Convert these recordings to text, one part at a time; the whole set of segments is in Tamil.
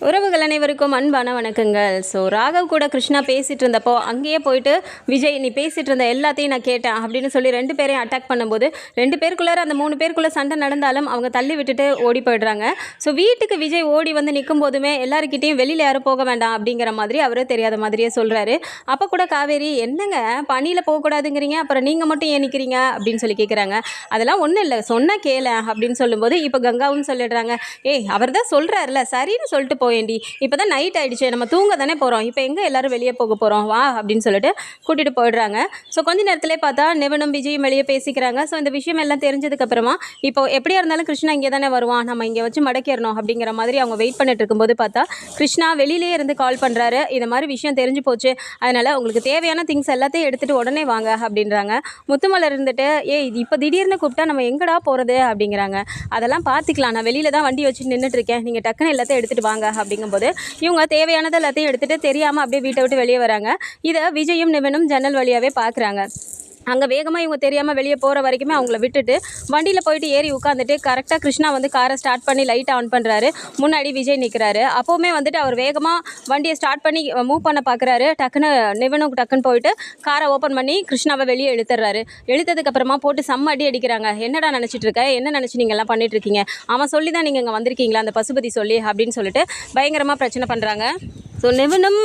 உறவுகள் அனைவருக்கும் அன்பான வணக்கங்கள். ஸோ ராகவ் கூட கிருஷ்ணா பேசிகிட்டு இருந்தப்போ அங்கேயே போயிட்டு விஜய் நீ பேசிகிட்டு இருந்த எல்லாத்தையும் நான் கேட்டேன் அப்படின்னு சொல்லி ரெண்டு பேரையும் அட்டாக் பண்ணும்போது ரெண்டு பேருக்குள்ளார அந்த மூணு பேருக்குள்ளே சண்டை நடந்தாலும் அவங்க தள்ளி விட்டுட்டு ஓடி போயிடுறாங்க. ஸோ வீட்டுக்கு விஜய் ஓடி வந்து நிற்கும் போதுமே எல்லாருக்கிட்டையும் வெளியில் யாரும் போக வேண்டாம் அப்படிங்கிற மாதிரி அவரே தெரியாத மாதிரியே சொல்கிறாரு அப்போ கூட காவேரி என்னங்க? பணியில் போகக்கூடாதுங்கிறீங்க அப்புறம் நீங்கள் மட்டும் ஏன் நிற்கிறீங்க அப்படின்னு சொல்லி கேட்குறாங்க அதெல்லாம் ஒன்றும் இல்லை சொன்னால் கேள அப்படின்னு சொல்லும்போது இப்போ கங்காவும் சொல்லிடுறாங்க. ஏய் அவர் தான் சொல்கிறாருல சரின்னு சொல்லிட்டு போயேண்டி. இப்போ தான் நைட் ஆகிடுச்சு நம்ம தூங்க தானே போகிறோம் இப்போ எங்கே எல்லாரும் வெளியே போக போகிறோம் வா அப்படின்னு சொல்லிட்டு கூட்டிகிட்டு போயிடுறாங்க. ஸோ கொஞ்ச நேரத்திலே பார்த்தா நிவனும் விஜயும் வெளியே பேசிக்கிறாங்க. ஸோ இந்த விஷயம் எல்லாம் தெரிஞ்சதுக்கப்புறமா இப்போ எப்படியா இருந்தாலும் கிருஷ்ணா இங்கே தானே வருவான். நம்ம இங்கே வச்சு மடக்கிடணும் அப்படிங்கிற மாதிரி அவங்க வெயிட் பண்ணிட்டு இருக்கும்போது பார்த்தா கிருஷ்ணா வெளியிலே இருந்து கால் பண்ணுறாரு இந்த மாதிரி விஷயம் தெரிஞ்சு போச்சு. அதனால் உங்களுக்கு தேவையான திங்ஸ் எல்லாத்தையும் எடுத்துகிட்டு உடனே வாங்க அப்படின்றாங்க. முத்துமலர் இருந்துட்டு இது இப்போ திடீர்னு கூப்பிட்டா நம்ம எங்கடா போகிறது அப்படிங்கிறாங்க. அதெல்லாம் பார்த்துக்கலாம். நான் வெளியில் தான் வண்டி வச்சு நின்றுட்டு இருக்கேன். நீங்கள் டக்குன்னு எல்லாத்தையும் எடுத்துகிட்டு வாங்க அப்படிங்கும்போது இவங்க தேவையானது எல்லாத்தையும் எடுத்துகிட்டு தெரியாமல் அப்படியே வீட்டை விட்டு வெளியே வராங்க. இதை விஜயும் நிவனும் ஜன்னல் வழியாகவே பார்க்குறாங்க. அங்கே வேகமாக இவங்க தெரியாமல் வெளியே போகிற வரைக்குமே அவங்கள விட்டுட்டு வண்டியில் போயிட்டு ஏறி உட்காந்துட்டு கரெக்டாக கிருஷ்ணா வந்து காரை ஸ்டார்ட் பண்ணி லைட் ஆன் பண்ணுறாரு முன்னாடி விஜய் நிற்கிறாரு அப்போவுமே வந்துட்டு அவர் வேகமாக வண்டியை ஸ்டார்ட் பண்ணி மூவ் பண்ண பார்க்குறாரு டக்குன்னு நிவனுக்கு டக்குன்னு போயிட்டு காரை ஓப்பன் பண்ணி கிருஷ்ணாவை வெளியே இழுத்துறாரு. எழுத்ததுக்கப்புறமா போட்டு செம்ம அடி அடிக்கிறாங்க. என்னடா நினச்சிட்டு இருக்க? என்ன நினச்சி நீங்கள் எல்லாம் பண்ணிட்டு இருக்கீங்க? அவன் சொல்லி தான் நீங்கள் இங்கே வந்திருக்கீங்களா? அந்த பசுபதி சொல்லி அப்படின்னு சொல்லிட்டு பயங்கரமாக பிரச்சனை பண்ணுறாங்க ஸோ நிவனும்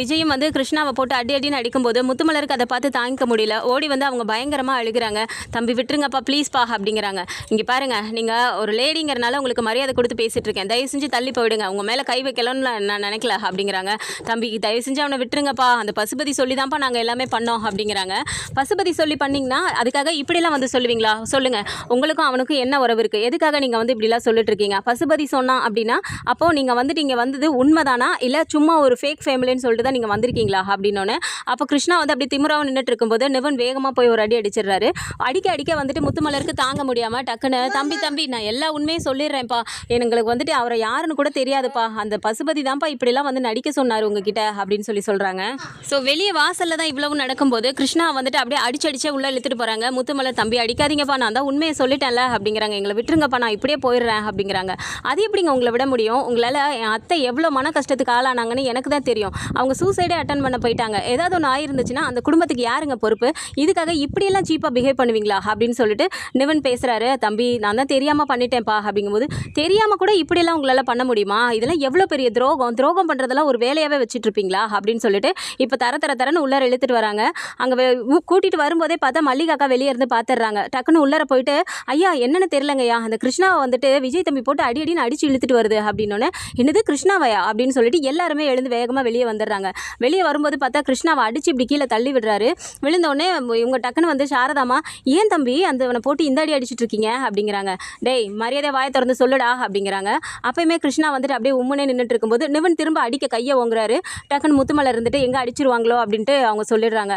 விஜயும் வந்து கிருஷ்ணாவை போட்டு அடி அடின்னு அடிக்கும்போது முத்துமலருக்கு அதை பார்த்து தாங்கிக்க முடியல. ஓடி வந்து அவங்க பயங்கரமாக அழுகிறாங்க. தம்பி விட்டுருங்கப்பா ப்ளீஸ்ப்பா அப்படிங்கிறாங்க. இங்கே பாருங்கள் நீங்கள் ஒரு லேடிங்கிறனால உங்களுக்கு மரியாதை கொடுத்து பேசிகிட்டு இருக்கேன் தயவு செஞ்சு தள்ளி போயிடுங்க. உங்கள் மேலே கை வைக்கலாம்னு நான் நினைக்கல அப்படிங்கிறாங்க. தம்பி தயவு செஞ்சு அவனை விட்டுருங்கப்பா. அந்த பசுபதி சொல்லி தான்ப்பா நாங்கள் எல்லாமே பண்ணோம் அப்படிங்கிறாங்க. பசுபதி சொல்லி பண்ணிங்கன்னா அதுக்காக இப்படிலாம் வந்து சொல்லுவீங்களா? சொல்லுங்கள் உங்களுக்கும் அவனுக்கும் என்ன உறவு இருக்குது எதுக்காக நீங்கள் வந்து இப்படிலாம் சொல்லிட்டு இருக்கீங்க பசுபதி சொன்னான் அப்படின்னா அப்போது நீங்கள் வந்துட்டு இங்கே வந்தது உண்மைதானா? இல்லை சும்மா ஒரு ஃபேக் ஃபேமிலின்னு சொல்லிட்டு தான் நீங்கள் வந்திருக்கீங்களா? அப்படின்னோடனே அப்போ கிருஷ்ணா வந்து அப்படி திமுறாவும் நின்றுட்டு இருக்கும்போது நிவன் வேகமாக போய் ஒரு அடி அடிச்சிடுறாரு. அடிக்க அடிக்க வந்துட்டு முத்துமலருக்கு தாங்க முடியாமல் டக்குன்னு தம்பி தம்பி நான் எல்லா உண்மையும் சொல்லிடுறேன்ப்பா. எங்களுக்கு வந்துட்டு அவரை யாருன்னு கூட தெரியாதுப்பா. அந்த பசுபதி தான்ப்பா இப்படிலாம் வந்து நடிக்க சொன்னார் உங்ககிட்ட அப்படின்னு சொல்லி சொல்கிறாங்க ஸோ வெளியே வாசலில் தான் இவ்வளவு நடக்கும்போது கிருஷ்ணா வந்துட்டு அப்படியே அடிச்சு அடிச்சே உள்ளே இழுத்துட்டு போகிறாங்க முத்துமலர் தம்பி அடிக்காதீங்கப்பா நான் தான் உண்மையை சொல்லிட்டேன்ல அப்படிங்கிறாங்க. எங்களை விட்டுருங்கப்பா நான் இப்படியே போயிடுறேன் அப்படிங்கிறாங்க. அது எப்படிங்க உங்களை விட முடியும்? உங்களால் என் அத்தை எவ்வளோ மன கஷ்டத்துக்கு ஆளானாங்கன்னு எனக்கு தான் தெரியும். அவங்க சூசைடே அட்டன் பண்ண போயிட்டாங்க. ஏதாவது ஒன்று ஆயிருந்துச்சுன்னா அந்த குடும்பத்துக்கு யாருங்க பொறுப்பு? இதுக்காக இப்படியெல்லாம் சீப்பாக பிஹேவ் பண்ணுவீங்களா அப்படின்னு சொல்லிட்டு நிவன் பேசுகிறாரு தம்பி நான் தான் தெரியாமல் பண்ணிட்டேன்ப்பா அப்படிங்கும்போது தெரியாமல் கூட இப்படியெல்லாம் உங்களால் பண்ண முடியுமா? இதெல்லாம் எவ்வளோ பெரிய துரோகம்? துரோகம் பண்ணுறதெல்லாம் ஒரு வேலையாகவே வச்சுட்டு இருப்பீங்களா அப்படின்னு சொல்லிட்டு இப்போ தர தர தரன்னு உள்ளார இழுத்துட்டு வராங்க. அங்கே கூட்டிகிட்டு வரும்போதே பார்த்தா மல்லிகாக்கா வெளியே இருந்து பார்த்துடுறாங்க டக்குன்னு உள்ளார போயிட்டு ஐயா என்னென்னு தெரிலங்கய்யா அந்த கிருஷ்ணாவை வந்துட்டு விஜய் தம்பி போட்டு அடி அடின்னு அடிச்சு இழுத்துட்டு வருது. அப்படின்னோடனே என்னது கிருஷ்ணாவையா? அப்படின்னு சொல்லிட்டு எல்லாருமே எழுந்து வேகமாக வெளியே வந்துடுறாங்க. வெளியே வரும்போது பார்த்தா கிருஷ்ணாவை அடிச்சு இப்படி கீழே தள்ளி விடுறாரு. விழுந்தோடனே இவங்க டக்குன்னு வந்து சாரதாமா ஏன் தம்பி அந்த அவனை போட்டு இந்த அடி அடிச்சிட்டு இருக்கீங்க? அப்படிங்கிறாங்க. டேய் மரியாதை வாயை திறந்து சொல்லுடா அப்படிங்கிறாங்க. அப்பயுமே கிருஷ்ணா வந்துட்டு அப்படியே உம்முனே நின்றுட்டு இருக்கும்போது நிவன் திரும்ப அடிக்க கையை ஓங்குறாரு. டக்குன்னு முத்துமலை இருந்துட்டு எங்கே அடிச்சிருவாங்களோ? அப்படின்ட்டு அவங்க சொல்லிடுறாங்க.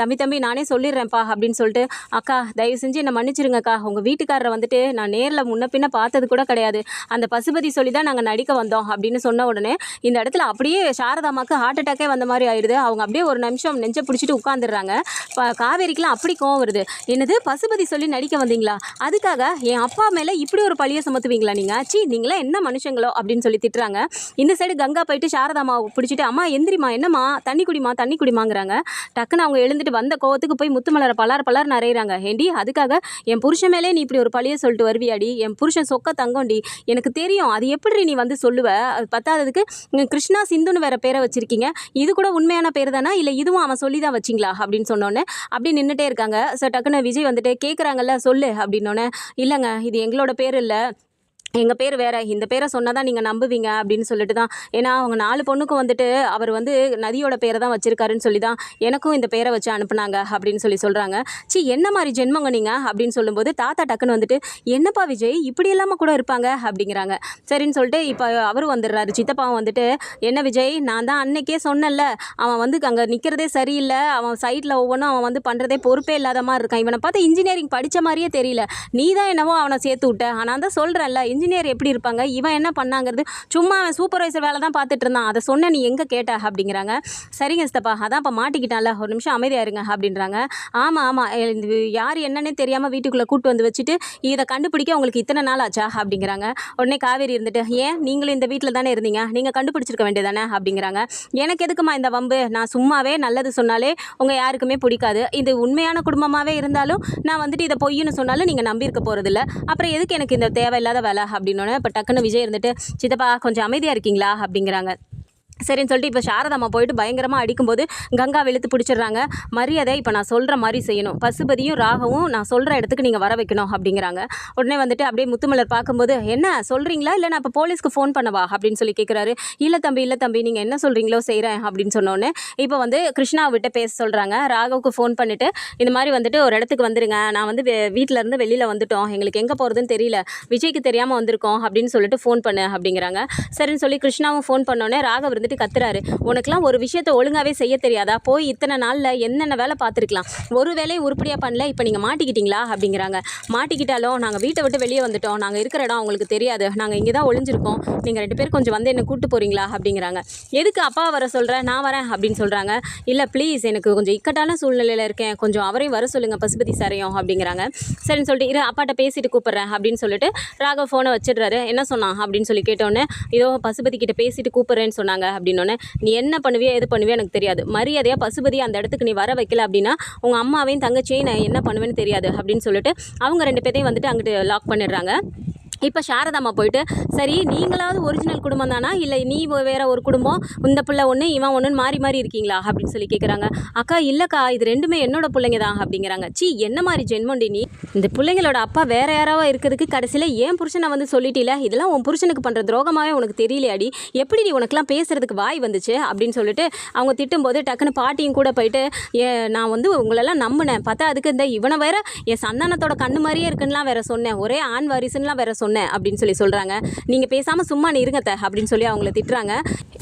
தம்பி தம்பி நானே சொல்லிடுறேன்ப்பா அப்படின்னு சொல்லிட்டு அக்கா தயவு செஞ்சு என்னை மன்னிச்சிருங்கக்கா. உங்கள் வீட்டுக்காரரை வந்துட்டு நான் நேரில் முன்ன பின்ன பார்த்தது கூட கிடையாது. அந்த பசுபதி சொல்லி தான் நாங்கள் நடிக்க வந்தோம் அப்படின்னு சொன்ன உடனே இந்த இடத்துல அப்படியே சாரதாமாக்கு ஹார்ட் அட்டாக்கே வந்த மாதிரி ஆயிடுது. அவங்க அப்படியே ஒரு நிமிஷம் நெஞ்சை பிடிச்சிட்டு உட்காந்துடுறாங்க காவேரி காவேரிக்கெலாம் அப்படி கோவம் வருது. என்னது? பசுபதி சொல்லி நடிக்க வந்தீங்களா? அதுக்காக என் அப்பா மேலே இப்படி ஒரு பழியை சுமத்துவீங்களா நீங்கள் சி நீங்களா என்ன மனுஷங்களோ? அப்படின்னு சொல்லி திட்டுறாங்க. இந்த சைடு கங்கா போயிட்டு சாரதாமாவை பிடிச்சிட்டு அம்மா எந்திரிமா என்னம்மா? தண்ணி குடிமா தண்ணி குடிமாங்கிறாங்க டக்குன்னு அவங்க எழுந்துட்டு வந்த கோவத்துக்கு போய் முத்துமலரை பலார் பலார் நிறையிறாங்க ஏண்டி அதுக்காக என் புருஷன் மேலே நீ இப்படி ஒரு பழியை சொல்லிட்டு வருவியாடி? என் புருஷன் சொக்க தங்கம்டி. எனக்கு தெரியும். அது எப்படி நீ வந்து சொல்லுவ? அது பத்தாததுக்கு கிருஷ்ணா சிந்துன்னு வேற பேரை வச்சிருக்கீங்க. இது கூட உண்மையான பேர் தானா? இல்லை இதுவும் அவன் சொல்லி தான் வச்சிங்களா? அப்படின்னு சொன்னோன்னே அப்படி நின்றுட்டே இருக்காங்க. ஸோ டக்குன்னு விஜய் வந்துட்டு கேட்குறாங்கல்ல சொல்லு அப்படின்னோடனே இல்லைங்க இது எங்களோட பேர் இல்லை. எங்கள் பேர் வேற. இந்த பேரை சொன்னால் தான் நீங்கள் நம்புவீங்க அப்படின்னு சொல்லிட்டு தான். ஏன்னா அவங்க நாலு பொண்ணுக்கும் வந்துட்டு அவர் வந்து நதியோட பேரை தான் வச்சுருக்காருன்னு சொல்லி தான் எனக்கும் இந்த பேரை வச்சு அனுப்புனாங்க அப்படின்னு சொல்லி சொல்கிறாங்க சி என்ன மாதிரி ஜென்மங்க நீங்கள் அப்படின்னு சொல்லும்போது தாத்தா டக்குன்னு வந்துட்டு என்னப்பா விஜய்? இப்படி இல்லாமல் கூட இருப்பாங்க? அப்படிங்கிறாங்க. சரின்னு சொல்லிட்டு இப்போ அவரும் வந்துடுறாரு. சித்தப்பாவும் வந்துட்டு என்ன விஜய்? நான் தான் அன்னைக்கே சொன்னேன்ல. அவன் வந்து அங்கே நிற்கிறதே சரியில்லை. அவன் சைட்டில் ஒவ்வொன்றும் அவன் வந்து பண்ணுறதே பொறுப்பே இல்லாத மாதிரி இருக்கான். இவனை பார்த்து இன்ஜினியரிங் படித்த மாதிரியே தெரியல. நீ தான் என்னவோ அவனை சேர்த்து விட்ட. ஆனால் தான் சொல்கிறேன்ல இன்ஜினியர் எப்படி இருப்பாங்க? இவன் என்ன பண்ணாங்கிறது? சும்மா அவன் சூப்பர்வைசர் வேலை தான் பார்த்துட்டு இருந்தான் அதை சொன்ன நீ எங்கே கேட்ட? அப்படிங்கிறாங்க. சரிங்க சித்தப்பா அதான் இப்போ மாட்டிக்கிட்டான்ல. ஒரு நிமிஷம் அமைதியாக இருங்க அப்படின்றாங்க. ஆமாம் ஆமாம் யார் என்னன்னே தெரியாமல் வீட்டுக்குள்ளே கூப்பிட்டு வந்து வச்சுட்டு இதை கண்டுபிடிக்க உங்களுக்கு இத்தனை நாள் ஆச்சா? அப்படிங்கிறாங்க. உடனே காவேரி இருந்துட்டு ஏன் நீங்களும் இந்த வீட்டில் தானே இருந்தீங்க? நீங்கள் கண்டுபிடிச்சிருக்க வேண்டியதானே அப்படிங்கிறாங்க. எனக்கு எதுக்குமா இந்த வம்பு? நான் சும்மாவே நல்லது சொன்னாலே உங்கள் யாருக்குமே பிடிக்காது. இது உண்மையான குடும்பமாகவே இருந்தாலும் நான் வந்துட்டு இதை பொய்ன்னு சொன்னாலும் நீங்கள் நம்பியிருக்க போகிறதில்ல அப்புறம் எதுக்கு எனக்கு இந்த தேவையில்லாத வேலை? அப்படின்னோடனே இப்போ டக்குன்னு விஜய் இருந்துட்டு சித்தப்பா கொஞ்சம் அமைதியாக இருக்கீங்களா? அப்படிங்கிறாங்க. சரின்னு சொல்லிட்டு இப்போ சாரதாம்மா போயிட்டு பயங்கரமாக அடிக்கும்போது கங்கா வெளுத்து பிடிச்சிடுறாங்க. மரியாதை இப்போ நான் சொல்கிற மாதிரி செய்யணும். பசுபதியும் ராகவும் நான் சொல்கிற இடத்துக்கு நீங்கள் வர வைக்கணும் அப்படிங்கிறாங்க. உடனே வந்துட்டு அப்படியே முத்துமலர் பார்க்கும்போது என்ன சொல்கிறீங்களா இல்லை நான் இப்போ போலீஸ்க்கு ஃபோன் பண்ணவா? அப்படின்னு சொல்லி கேட்குறாரு இல்லை தம்பி இல்லை தம்பி நீங்கள் என்ன சொல்கிறீங்களோ செய்கிறேன் அப்படின்னு சொன்னோன்னே இப்போ வந்து கிருஷ்ணாவை விட்டு பேச சொல்கிறாங்க ராகவுக்கு ஃபோன் பண்ணிவிட்டு இந்த மாதிரி வந்துட்டு ஒரு இடத்துக்கு வந்துருங்க. நான் வந்து வீட்டிலேருந்து இருந்து வெளியில் வந்துட்டோம். எங்களுக்கு எங்கே போகிறதுன்னு தெரியல. விஜய்க்கு தெரியாமல் வந்திருக்கோம் அப்படின்னு சொல்லிட்டு ஃபோன் பண்ணு அப்படிங்கிறாங்க. சரின்னு சொல்லி கிருஷ்ணாவும் ஃபோன் பண்ணோன்னே ராகவ் இருந்துட்டு கத்துறாரு. உனக்குலாம் ஒரு விஷயத்த ஒழுங்காவே செய்ய தெரியாதா? போய் இத்தனை நாளில் என்னென்ன வேலை பார்த்துருக்கலாம்? ஒரு வேலையை உருப்படியாக பண்ணல இப்போ நீங்கள் மாட்டிக்கிட்டீங்களா? அப்படிங்கிறாங்க. மாட்டிக்கிட்டாலும் நாங்கள் வீட்டை விட்டு வெளியே வந்துட்டோம். நாங்கள் இருக்கிற இடம் உங்களுக்கு தெரியாது. நாங்கள் இங்கே தான் ஒளிஞ்சிருக்கோம். நீங்கள் ரெண்டு பேரும் கொஞ்சம் வந்து என்ன கூட்டு போகிறீங்களா அப்படிங்கிறாங்க. எதுக்கு அப்பா வர சொல்கிறேன் நான் வரேன் அப்படின்னு சொல்கிறாங்க இல்லை ப்ளீஸ் எனக்கு கொஞ்சம் இக்கட்டான சூழ்நிலையில் இருக்கேன். கொஞ்சம் அவரையும் வர சொல்லுங்கள் பசுபதி சாரையும் அப்படிங்கிறாங்க. சரின்னு சொல்லிட்டு இரு அப்பாட்ட பேசிட்டு கூப்பிட்றேன் அப்படின்னு சொல்லிட்டு ராகவ் ஃபோனை வச்சிடுறாரு. என்ன சொன்னான்? அப்படின்னு சொல்லி கேட்டோன்னே இதோ பசுபதி கிட்ட பேசிட்டு கூப்பிட்றேன்னு சொன்னாங்க. அப்படின்னோடனே நீ என்ன பண்ணுவியோ எது பண்ணுவியோ எனக்கு தெரியாது. மரியாதையாக பசுபதி அந்த இடத்துக்கு நீ வர வைக்கல அப்படின்னா உங்கள் அம்மாவையும் தங்கச்சியையும் நான் என்ன பண்ணுவேன்னு தெரியாது அப்படின்னு சொல்லிட்டு அவங்க ரெண்டு பேர்த்தையும் வந்துட்டு அங்கிட்டு லாக் பண்ணிடுறாங்க. இப்போ சாரதாம்மா போயிட்டு சரி நீங்களாவது ஒரிஜினல் குடும்பம் தானா? இல்லை நீ வேற ஒரு குடும்பம் இந்த பிள்ளை ஒன்று இவன் ஒன்றுன்னு மாறி மாறி இருக்கீங்களா? அப்படின்னு சொல்லி கேட்குறாங்க அக்கா இல்லைக்கா இது ரெண்டுமே என்னோட பிள்ளைங்க தான் அப்படிங்கிறாங்க. சி என்ன மாதிரி ஜென்மண்டி நீ? இந்த பிள்ளைங்களோட அப்பா வேற யாராவோ இருக்கிறதுக்கு கடைசியில் ஏன் புருஷனை வந்து சொல்லிட்டீல? இதெல்லாம் உன் புருஷனுக்கு பண்ணுற துரோகமாகவே உனக்கு தெரியலையாடி. எப்படி நீ உனக்குலாம் பேசுறதுக்கு வாய் வந்துச்சு? அப்படின்னு சொல்லிட்டு அவங்க திட்டும்போது டக்குன்னு பாட்டியும் கூட போயிட்டு ஏ நான் வந்து உங்களெல்லாம் நம்பினேன். பார்த்தா அதுக்கு இந்த இவனை வேற என் சந்தானத்தோட கண்ணு மாதிரியே இருக்குன்னுலாம் வேற சொன்னேன். ஒரே ஆண் வாரிசுன்னுலாம் வேற சொன்னேன். அப்படின்னு சொல்லி சொல்கிறாங்க நீங்கள் பேசாமல் சும்மா நீ அப்படின்னு சொல்லி அவங்கள திட்டுறாங்க.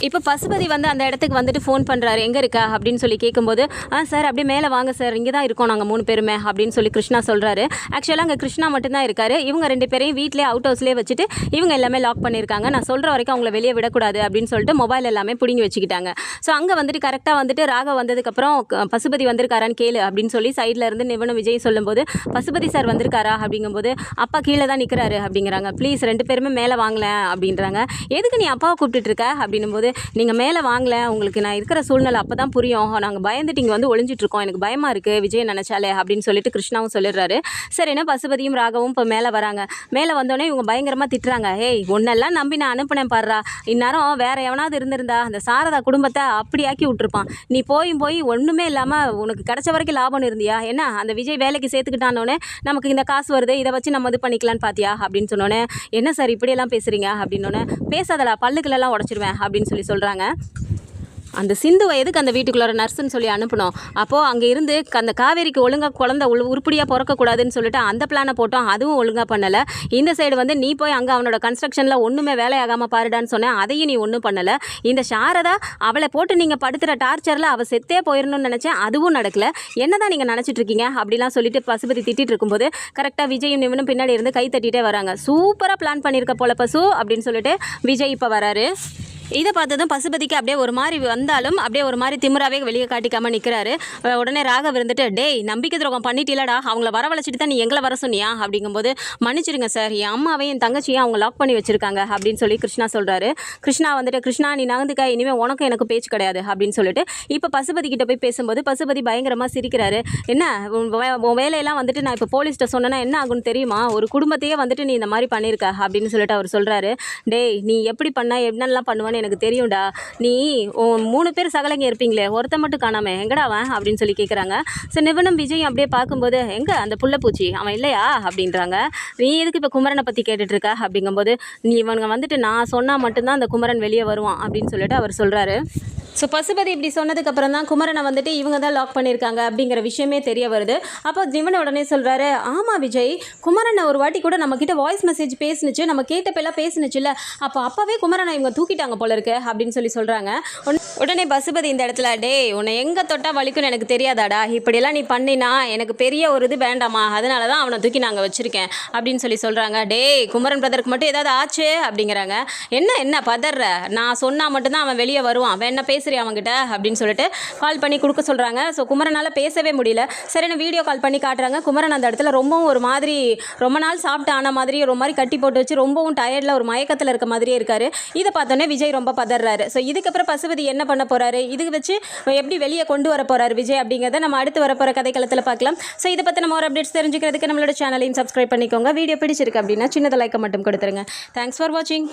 இப்போ பசுபதி வந்து அந்த இடத்துக்கு வந்துட்டு ஃபோன் பண்ணுறாரு எங்கே இருக்கா? அப்படின்னு சொல்லி கேட்கும்போது ஆ சார் அப்படியே மேலே வாங்க சார். இங்கே தான் இருக்கோம் நாங்கள் மூணு பேருமே அப்படின்னு சொல்லி கிருஷ்ணா சொல்கிறாரு ஆக்சுவலாக அங்கே கிருஷ்ணா மட்டும்தான் இருக்காரு. இவங்க ரெண்டு பேரையும் வீட்டிலே அவுட் ஹவுஸ்லேயே வச்சுட்டு இவங்க எல்லாமே லாக் பண்ணியிருக்காங்க நான் சொல்கிற வரைக்கும் அவங்கள வெளியே விடக்கூடாது அப்படின்னு சொல்லிட்டு மொபைல் எல்லாமே பிடுங்கி வச்சுக்கிட்டாங்க. ஸோ அங்கே வந்துட்டு கரெக்டாக வந்துட்டு ராக வந்ததுக்கப்புறம் பசுபதி வந்திருக்காரான்னு கேளு அப்படின்னு சொல்லி சைடில் இருந்து நிவனும் விஜய் சொல்லும்போது பசுபதி சார் வந்திருக்காரா? அப்படிங்கும்போது அப்பா கீழே தான் நிற்கிறாரு அப்படிங்கிறாங்க. ப்ளீஸ் ரெண்டு பேருமே மேலே வாங்கல அப்படின்றாங்க. எதுக்கு நீ அப்பாவை கூப்பிட்டுட்டு இருக்க அப்படின்னும் போது நீங்கள் மேலே வாங்கல. உங்களுக்கு நான் இருக்கிற சூழ்நிலை அப்போ தான் புரியும் நாங்கள் பயந்துட்டு இங்கே வந்து ஒளிஞ்சிட்ருக்கோம். எனக்கு பயமாக இருக்குது விஜய் நினச்சாலே அப்படின்னு சொல்லிட்டு கிருஷ்ணாவும் சொல்லிடுறாரு. சரின்னா பசுபதியும் ராகவும் இப்போ மேலே வராங்க. மேலே வந்தோடனே இவங்க பயங்கரமாக திட்டுறாங்க. ஏய் ஒன்னெல்லாம் நம்பி நான் அனுப்புனேன் பாடுறா இந்நேரம் வேற எவனாவது இருந்திருந்தா அந்த சாரதா குடும்பத்தை அப்படி ஆக்கி விட்டுருப்பான். நீ போயும் போய் ஒன்றுமே இல்லாமல் உனக்கு கிடைச்ச வரைக்கும் லாபம் இருந்தியா? என்ன அந்த விஜய் வேலைக்கு சேர்த்துக்கிட்டானோடனே நமக்கு இந்த காசு வருது. இதை வச்சு நம்ம இது பண்ணிக்கலான்னு பார்த்தியா அப்படின்னு சொன்னோன்னே என்ன சார் இப்படியெல்லாம் பேசுகிறீங்க அப்படின்னோடனே பேசாதடா பல்லுக்குள்ளெல்லாம் உடச்சிருவேன் அப்படின்னு சொல்லி சொல்கிறாங்க அந்த சிந்து வயதுக்கு அந்த வீட்டுக்குள்ளார நர்ஸுன்னு சொல்லி அனுப்பணும் அப்போது அங்கே இருந்து அந்த காவேரிக்கு ஒழுங்காக குழந்த உள் உருப்படியாக பிறக்கக்கூடாதுன்னு சொல்லிட்டு அந்த பிளானை போட்டோம். அதுவும் ஒழுங்காக பண்ணலை. இந்த சைடு வந்து நீ போய் அங்கே அவனோட கன்ஸ்ட்ரக்ஷனில் ஒன்றுமே வேலையாகாமல் பாருடான்னு சொன்னேன். அதையும் நீ ஒன்றும் பண்ணலை. இந்த சாரதா அவளை போட்டு நீங்கள் படுத்துகிற டார்ச்சரில் அவள் செத்தே போயிடணும்னு நினச்சேன். அதுவும் நடக்கல. என்னதான் நீங்கள் நினச்சிட்டு இருக்கீங்க? அப்படிலாம் சொல்லிட்டு பசுபதி திட்டிகிட்டு இருக்கும்போது கரெக்டாக விஜயும் நிவனும் பின்னாடி இருந்து கை தட்டிட்டே வராங்க. சூப்பராக பிளான் பண்ணியிருக்க போல பசு அப்படின்னு சொல்லிட்டு விஜய் இப்போ வராரு. இதை பார்த்ததும் பசுபதிக்கு அப்படியே ஒரு மாதிரி வந்தாலும் அப்படியே ஒரு மாதிரி திமுறாவே வெளியே காட்டிக்காமல் நிற்கிறாரு உடனே ராகவ் இருந்துட்டு டேய் நம்பிக்கை துரோகம் பண்ணிட்டீலடா. அவங்கள வரவழைச்சிட்டு தான் நீ எங்களை வர சொன்னியா? அப்படிங்கும்போது மன்னிச்சிருங்க சார். என் அம்மாவையும் என் தங்கச்சியும் அவங்க லாக் பண்ணி வச்சிருக்காங்க. அப்படின்னு சொல்லி கிருஷ்ணா சொல்கிறாரு கிருஷ்ணா வந்துட்டு கிருஷ்ணா நீ நகர்ந்துக்கா. இனிமேல் உனக்கும் எனக்கு பேச்சு கிடையாது. அப்படின்னு சொல்லிட்டு இப்போ பசுபதி கிட்ட போய் பேசும்போது பசுபதி பயங்கரமாக சிரிக்கிறாரு. என்ன? வே- உன் வேலையெல்லாம் வந்துட்டு நான் இப்போ போலீஸ்கிட்ட சொன்னேன்னா என்ன ஆகும்னு தெரியுமா? ஒரு குடும்பத்தையே வந்துட்டு நீ இந்த மாதிரி பண்ணியிருக்க. அப்படின்னு சொல்லிட்டு அவர் சொல்கிறாரு டேய் நீ எப்படி பண்ண? என்னெல்லாம் பண்ணுவேன்னு எனக்கு தெரியும்டா. நீ மூணு பேர் சகலைங்க இருப்பீங்களே ஒருத்த மட்டும் காணாமல் எங்கடா அவன் அப்படின்னு சொல்லி கேட்குறாங்க ஸோ நிவனும் விஜயும் அப்படியே பார்க்கும்போது எங்கே அந்த புள்ளப்பூச்சி அவன் இல்லையா? அப்படின்றாங்க. நீ எதுக்கு இப்போ குமரனை பற்றி கேட்டுட்ருக்க அப்படிங்கும்போது நீ இவனுங்க வந்துட்டு நான் சொன்னால் மட்டும்தான் அந்த குமரன் வெளியே வருவான் அப்படின்னு சொல்லிட்டு அவர் சொல்கிறாரு ஸோ பசுபதி இப்படி சொன்னதுக்கு அப்புறம் தான் குமரனை வந்துட்டு இவங்க தான் லாக் பண்ணியிருக்காங்க அப்படிங்கிற விஷயமே தெரிய வருது. அப்போ ஜிவன் உடனே சொல்கிறாரு ஆமாம் விஜய் குமரனை ஒரு வாட்டி கூட நம்மக்கிட்ட வாய்ஸ் மெசேஜ் பேசுனுச்சு நம்ம கேட்டப்பெல்லாம் பேசுனுச்சுல்ல அப்போ அப்போவே குமரனை இவங்க தூக்கிட்டாங்க போல இருக்கு அப்படின்னு சொல்லி சொல்கிறாங்க உடனே பசுபதி இந்த இடத்துல டேய் உன்னை எங்கே தொட்டால் வலிக்கும்னு எனக்கு தெரியாதாடா இப்படியெல்லாம் நீ பண்ணினா எனக்கு பெரிய ஒரு இது வேண்டாமா அதனால தான் அவனை தூக்கி நாங்கள் வச்சுருக்கேன் அப்படின்னு சொல்லி சொல்கிறாங்க டேய் குமரன் பிரதருக்கு மட்டும் ஏதாவது ஆச்சு? அப்படிங்கிறாங்க. என்ன என்ன பதற நான் சொன்னால் மட்டும்தான் அவன் வெளியே வருவான் வேணா பேசுறியா அவங்ககிட்ட அப்படின்னு சொல்லிட்டு கால் பண்ணி கொடுக்க சொல்கிறாங்க ஸோ குமரனால் பேசவே முடியல. சரின்னு வீடியோ கால் பண்ணி காட்டுறாங்க. குமரன் அந்த இடத்துல ரொம்பவும் ஒரு மாதிரி ரொம்ப நாள் சாப்பிட்டு ஆன மாதிரி ஒரு மாதிரி கட்டி போட்டு வச்சு ரொம்பவும் டயர்டில் ஒரு மயக்கத்தில் இருக்க மாதிரியே இருக்காரு. இதை பார்த்தோன்னே விஜய் ரொம்ப பதறாரு. ஸோ இதுக்கப்புறம் பசுபதி என்ன பண்ண போகிறாரு இதுக்கு வச்சு எப்படி வெளியே கொண்டு வர போகிறாரு விஜய் அப்படிங்கிறத நம்ம அடுத்து வர போகிற கதைக்களத்தில் பார்க்கலாம். ஸோ இதை பற்றி நம்ம ஒரு அப்டேட்ஸ் தெரிஞ்சுக்கிறதுக்கு நம்மளோட சேனலையும் சப்ஸ்கிரைப் பண்ணிக்கோங்க. வீடியோ பிடிச்சிருக்கு அப்படின்னா சின்னதை லைக்கை மட்டும் கொடுத்துருங்க. தேங்க்ஸ் ஃபார் வாட்சிங்